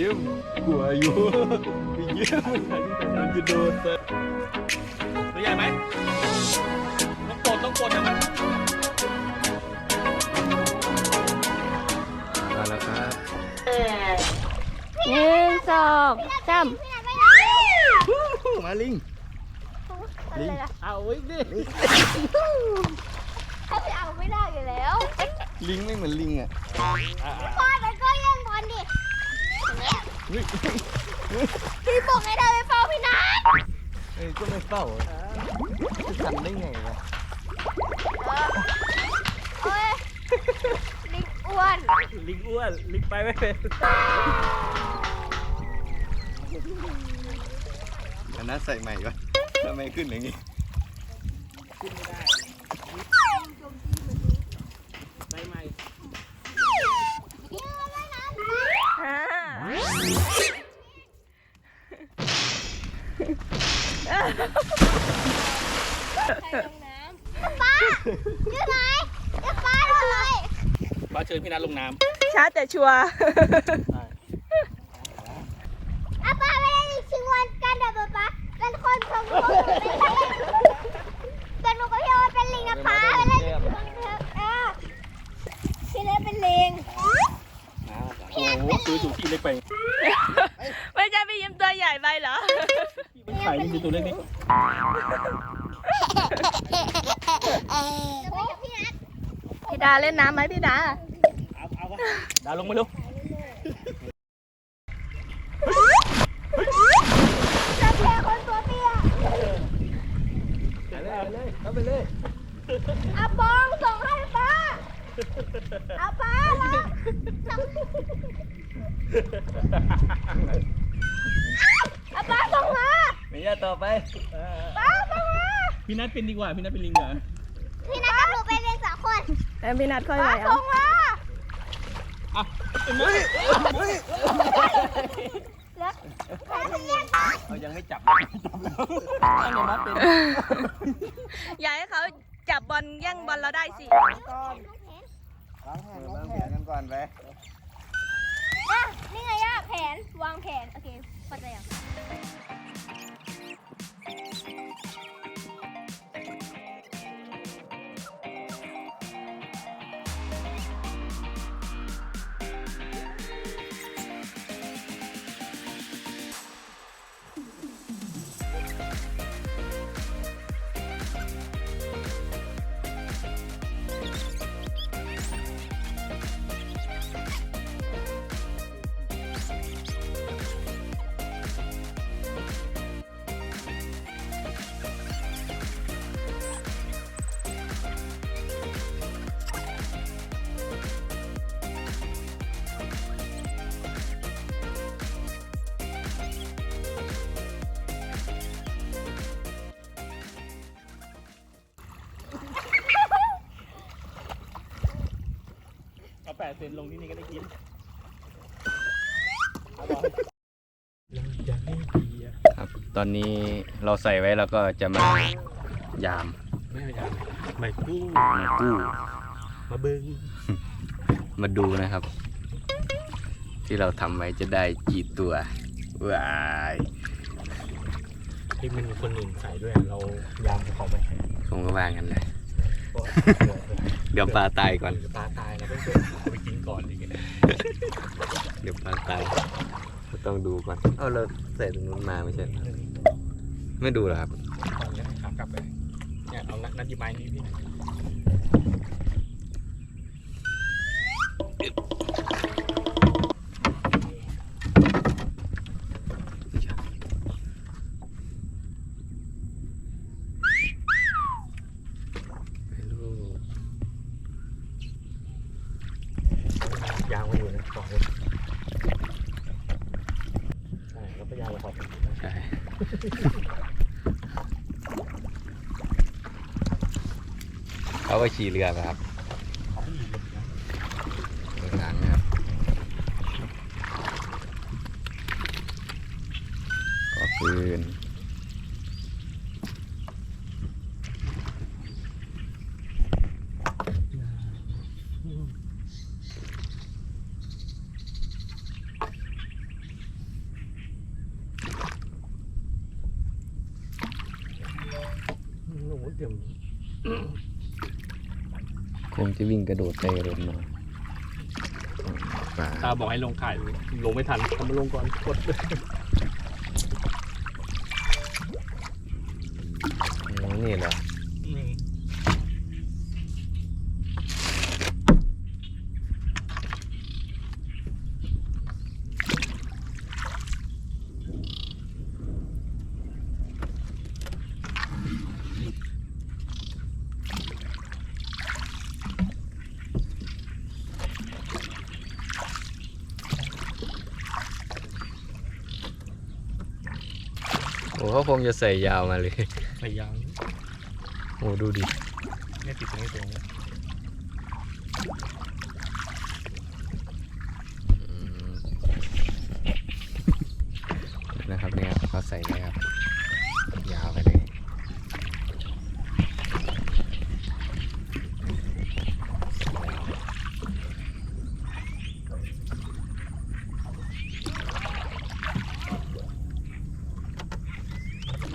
ยิ้มกลัวอยู่ไปยิ้มมันจะโดนเตะตัวใหญ่ไหมต้องกดต้องกดนะมันมาแล้วครับหนึ่งสองสามมาลิงลิงเอาไว้ดิถ้าจะเอาไม่ได้อยู่แล้ว ลิงไม่เหมือนลิงอะพ่อมันก็แย่งบอลดิเฮ้ย พี่บอกให้เดินไปเฝ้าพี่นัทเอ้ยก็ไม่เฝ้าอะจะทันได้ไงวะเอ้ยลิงอ้วนลิงอ้วน ลิงไปไม่เป็นอันนั้นใส่ใหม่ก่อนทำไมขึ้นอย่างนี้ไป อยู่ไหนจะป้าเลยป้าเชิญพี่นัทลงน้ช้าแต่ชัวร์อาป้าไม่ได้ชิงวันกันเดี๋ยวป้าป้าเป็นคนชมพูเป็นหนูกับพี่โอเป็นลิงนะป้าไม่ได้ชิงวันเถอะเออพี่เล็กเป็นลิงำโอ้โหซื้อถูกที่เล็กไปไม่ใช่พี่ยิ้มตัวใหญ่ไปเหรอไม่ขายนี่คือตัวเล็กนี่จะไปกับ พี่นัทพี่ดาเล่นน้ำไหมพี่ดา เอาเอาวะดาวลงมาดูจะแพ้คนตัวเตี้ยไปเลยเอาไปเลยอาปองส่งให้ป้าอาป้าแล้วอาป้าส่งมาไม่ยาต่อไปป้าส่งมา พี่นัทเป็นดีกว่าพี่นัทเป็นลิงเหรอพี่นัทกับหนูไปเรียนสองคนแล้วพี่นัดค่อยไหวป้าเอาส่งมาอะเป็นไหมแล้วใครจะเรียนเอายังไม่จับอันนี้นัทเป็นอยากให้เขาจับบอลแย่งบอลเราได้สิวางแผนกันก่อนไปอะนี่ไงอะแผนวางแผนโอเคเข้าใจยัง แปดเซนลงที่นี่ก็ได้กินครับ ตอนนี้เราใส่ไว้แล้วก็จะมายามไม่ใช่ไม่กู้มากู้มาเบิ้งมาดูนะครับ ที่เราทำไว้จะได้กี่ตัวว้ายที่มันมีคนอื่นใส่ด้วยเรายามของไปคงก็วางกันเลยเดี๋ยวปลาตายก่อน ปลาตายเราต้องไปกินก่อนอย่างเงี้ยเดี๋ยวปลาตายก็ต้องดูก่อนเอาเราใส่ตรงนู้นมาไม่ใช่เหรอไม่ดูเหรอครับก่อนเนี่ยขากลับไปเนี่ยเอานัดนัดยีไม้นี่พี่ไม่รู้ ยางมาอยู่นะสองคนใช่แล้วก็ยางมาขอบ ใช่ เขาไปขี่เรือป่ะครับ ของผู้หญิงเลยนะ เรือหลังนะครับก็คืน เดี๋ยว คงจะ วิ่งกระโดดไปกระโดดมาปลาตาบอกให้ลงถ่ายลงไม่ทันทำมาลงก่อนกดเลยโอ้นี่เหรอ อืม โอ้เขาคงจะใส่ยาวมาเลยพยายามโอ้ดูดิเนี่ยติดตรงนี้ตรงนี้ อืมนะครับเนี่ยเขาใส่เลยครับ ยาวไปเลย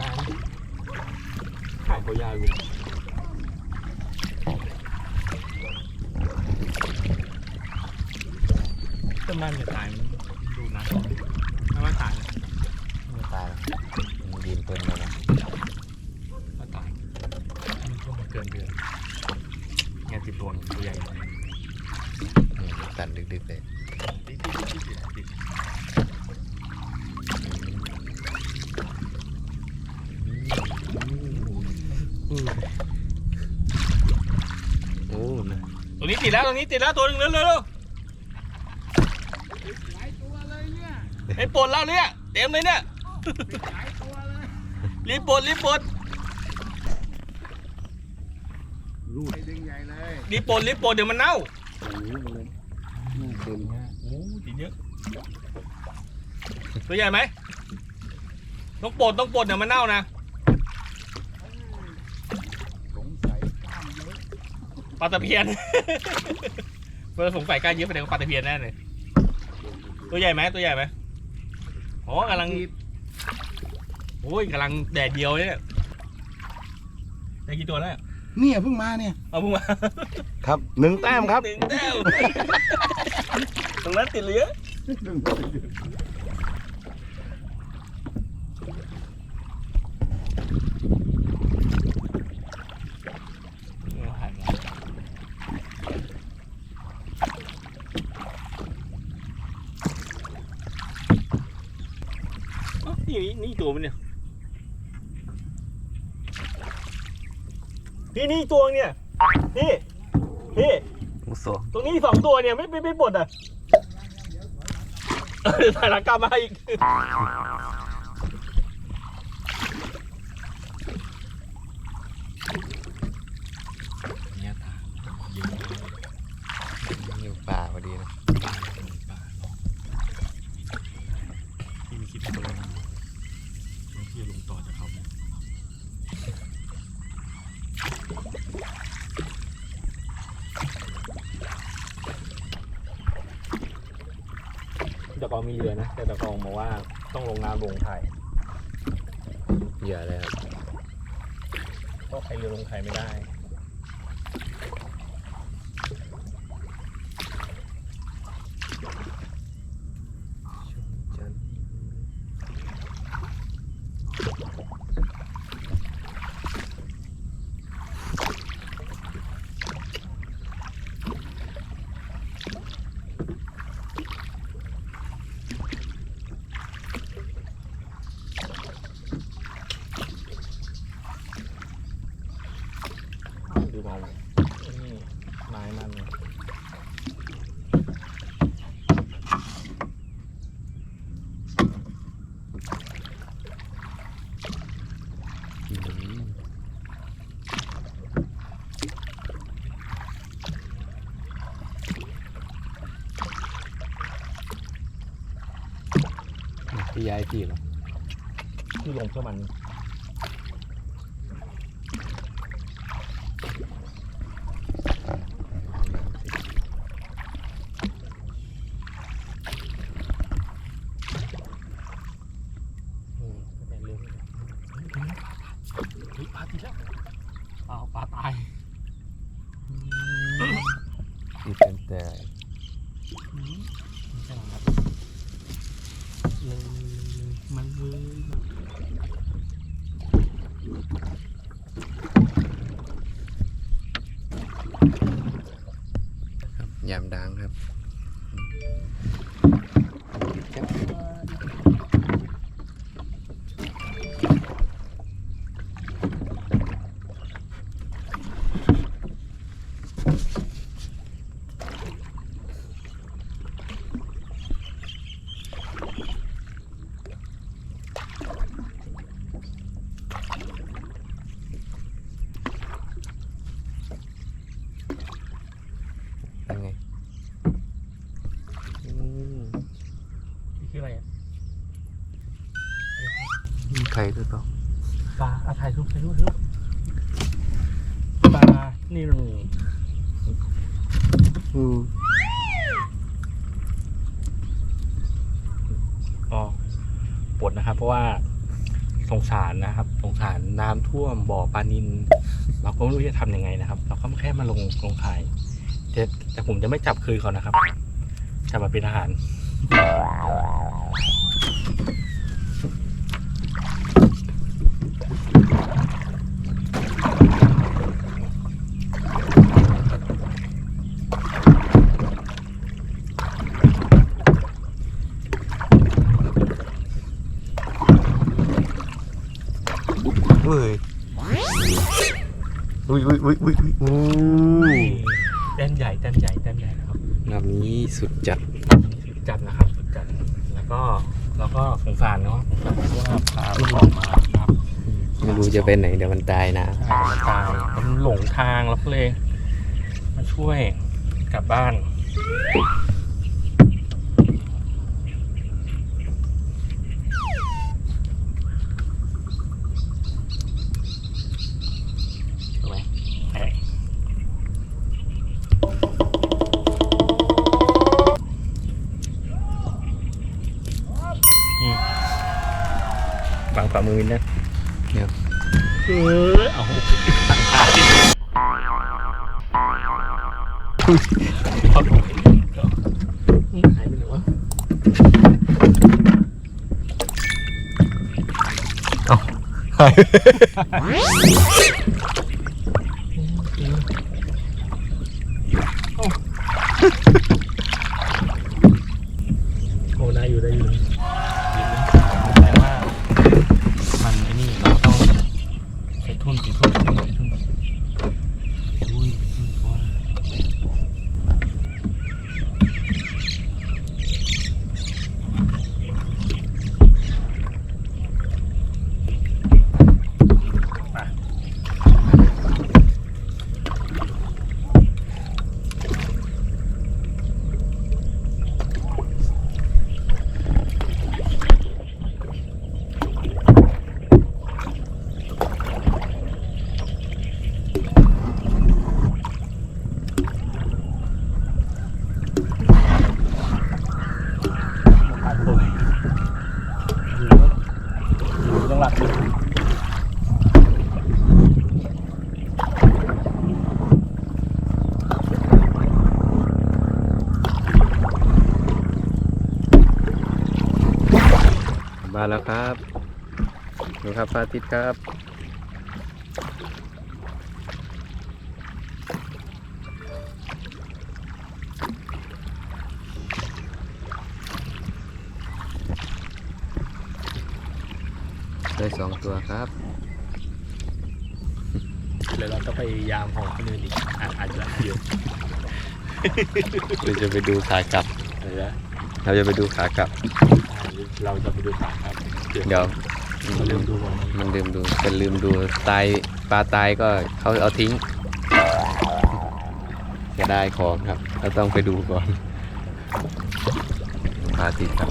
ตาย เขายตัวยาวอยู่ต้นมันจะตายมันดูนะถ้าว่าตาย ไม่ตายหรอกมันยืนเพิ่นเลยนะ ก็ตายมันก็มาเกินเดือนเนี่ยติดตัวหนึ่งตัวใหญ่ อืมตันดึกๆเลย ติดติดติดติดติด โอ้นะตรงนี้ติดแล้วตรงนี้ติดแล้วตัวหนึงเร็วเร็วเร็วไอ้ปลดแล้วเนี่ยเต็มเลยเนี่ยรีบปลดรีบปลดรูดดึงใหญ่เลยรีบปลดรีบปลดเดี๋ยวมันเน่าอย่างนี้เลยน่าเต็มโอ้ติดเยอะตัวใหญ่ไหมต้องปลดต้องปลดเดี๋ยวมันเน่านะ สงสัยกล้ามเยอะ ปลาตะเพียนเมื่อสงสัยกล้าเยอะแสดงว่าปลาตะเพียนแน่เลย ตัวใหญ่ไหมตัวใหญ่ไหมอ๋อกำลังโอ้ยกำลังแดดเดียวเนี่ยได้กี่ตัวแล้วเนี่ยเพิ่งมาเนี่ย เอาเพิ่งมาครับหนึ่งแต้มครับหนึ่งแต้มตรงนั้นติดเหลือเอาหายไปเอ้า นี่นี่ตัวมันเนี่ยนี่นี่ตัวเนี่ยนี่นี่อุโสตรงนี้สองตัวเนี่ยไม่ไม่ไม่ปลดอะเออถ่ายหลังกลับมาอีก เนี่ยตาเยอะ อยู่ป่าพอดีนะ ปลาปลาลองที่มีคลิปตัวนึงที่จะลงต่อจากเขาเนี่ย ตะกองมีเรือนะแต่ตะกองบอกว่าต้องลงน้ำลงถ่ายเหยื่อเลยครับก็ใครเรือลงถ่ายไม่ได้ จันดูมองนี่ไม้มัน อืม ที่ย้ายที่เหรอที่ลงเพื่อมันอืมแต่เรือไม่ได้เฮ้ยพาทีแล้ว เป็นแต่ ไม่ใช่หรอกครับเลยมันเลย ครับ ยามดังครับเป็นไงอืม นี่ คืออะไรอะใครด้วยเปล่าปลาอาถ่ายรูปถ่ายรูปถ่ายรูปปลานี่รูอืมก็ปวดนะครับ เพราะว่าสงสารนะครับสงสารน้ำท่วมบ่อปลานิน เราก็ไม่รู้จะทำยังไงนะครับ เราก็แค่มาลงลงขายแต่แต่ผมจะไม่จับคืนเขานะครับจะมาเป็นอาหาร เฮ้ยอุ้ยอุ้ยอุ้ยอุ้ยอุ้ยอู้แต้มใหญ่แต้มใหญ่แต้มใหญ่นะครับลำนี้สุดจัดสุด จะไปไหนเดี๋ยวมันตายนะใช่มันตายมันหลงทางแล้วก็เลย มาช่วยกลับบ้านถูกไห เอาดูหายไปไหนวะโอ้ได้อยู่ได้อยู่แปลว่ามันไอ้นี่เราต้อง ใส่ทุ่นใส่ทุ่นใส่ทุ่นใส่ทุ่นอุ้ยทุ่นว่าผ่านโอยอยู่จังหวัด มาแล้วครับดูครับพระอาทิตย์ครับได้สองตัวครับเดี๋ยวเราต้องไปยามของคนอื่นอีกอะอาจจะเดี๋ยวเราจะไปดูขากลับเดี๋ยวนะเราจะไปดูขากลับอ่า เราจะไปดูปลาครับเดี๋ยวเราลืมดูวันนี้มันลืมดูเป็นลืมดูตายปลาตายก็เขาเอาทิ้งจะได้ของครับเราต้องไปดูก่อนพระอาทิตย์ครับ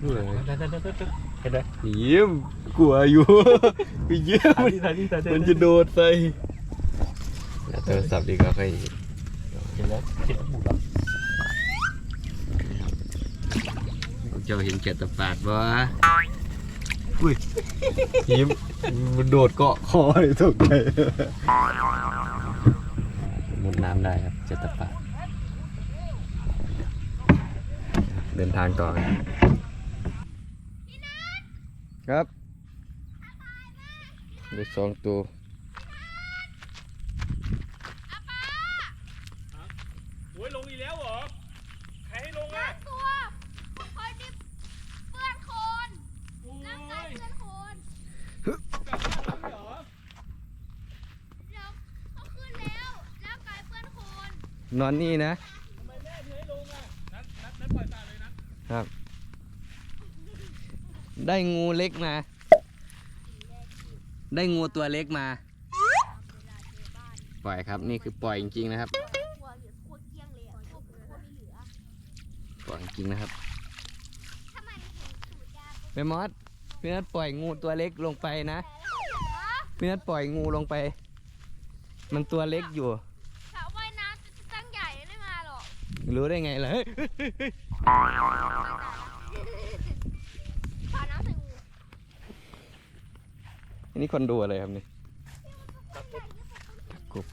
เห็นไหมยิ้มกลัวอยู่ไปเยี่ยมถ่ายที่ถ่ายที่ถ่ายที่มันจะโดดใส่โทรศัพท์ดีก็ค่อยเห็นแล้วเห็นแล้วหมุนแล้วเจ้าเห็นแกะตะปาดวะอุ้ยยิ้มมันโดดเกาะคอเลยตกใจมุดน้ำได้ครับเจตะปาดเดินทางต่อกัน ครับได้สองตัวโอ้ยลงอีกแล้วเหรอ ใครให้ลงอะตัวคอยดิเปื้อนโคลนโอ้ร่างกายยเปื้อนโคลนกลับบ้านแล้วเหรอเดี๋ยวเขาขึ้นแล้วร่างกายเปื้อนโคลนนอนนี่นะ ทำไมแม่ถึงให้ลงอะ นัดนัดนัดปล่อยปลาเลยนะครับ ได้งูเล็กมา ได้งูตัวเล็กมา ปล่อยครับ นี่คือปล่อยจริงๆนะครับกลัวเหลือโคตรเกลี้ยงเลยอะโคตรโคตรไม่เหลือปล่อยจริงๆนะครับถ้ามันเห็นสูตรยาแม่มอสพี่นัทปล่อยงูตัวเล็กลงไปนะแต่แล้วพี่นัทปล่อยงูลงไป มันตัวเล็กอยู่สระว่ายน้ำจะตั้งใหญ่ไม่มาหรอกรู้ได้ไงล่ะเฮ้ย ปาน้ำใส่งู อันนี้คนดูอะไรครับนี่กบ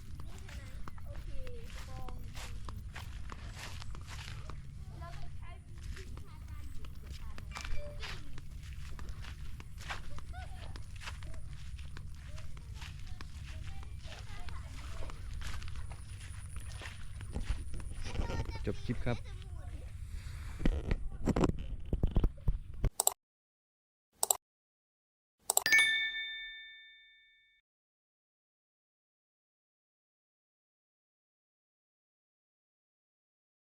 จบคลิปครับ